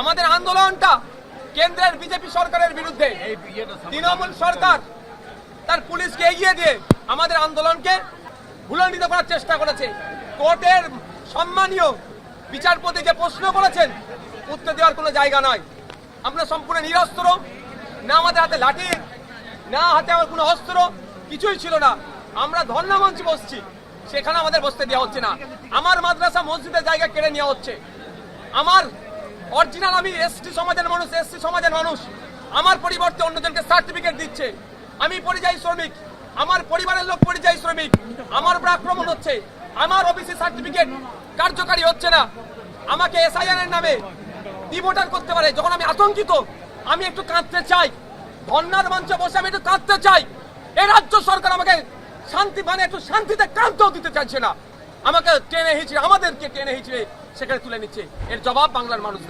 আমাদের আন্দোলনটা কেন্দ্রের বিজেপি সরকারের বিরুদ্ধে। তৃণমূল সরকার তার পুলিশকে এগিয়ে দিয়ে আমাদের আন্দোলনকে ভুলণ্ডিত করার চেষ্টা করেছে। কোর্টের সম্মানীয় বিচারপতি যে প্রশ্ন করেছেন উত্তর দেওয়ার কোনো জায়গা নয়। আমরা সম্পূর্ণ নিরস্ত্র না আমাদের হাতে লাঠি না হাতে আমার কোনো অস্ত্র কিছুই ছিল না। আমরা ধর্ণামঞ্চে বসছি সেখানে আমাদের বসতে দেওয়া হচ্ছে না। আমার মাদ্রাসা মসজিদের জায়গা কেড়ে নেওয়া হচ্ছে। আমার অরিজিনাল আমি এসটি সমাজের মানুষ, এসসি সমাজের মানুষ। আমার পরিবর্তে অন্যজনকে সার্টিফিকেট দিচ্ছে। আমি পরিযায়ী শ্রমিক। আমার পরিবারের লোক পরিযায়ী শ্রমিক। আমার উপর আক্রমণ হচ্ছে। আমার ওবিসি সার্টিফিকেট কার্যকারী হচ্ছে না। আমাকে এসআইআর এর নামে ডিভোটার করতে পারে। যখন আমি আতঙ্কিত, আমি একটু কাঁদতে চাই। ধর্নার মঞ্চে বসে আমি একটু কাঁদতে চাই। এ রাজ্য সরকার আমাকে শান্তি মানে একটু শান্তিতে কাঁদতেও দিতে চাইছে না। আমাকে টেনে হিচড়ে, আমাদেরকে টেনে হিচড়ে সেখানে তুলে নিচ্ছে। এর জবাব বাংলার মানুষ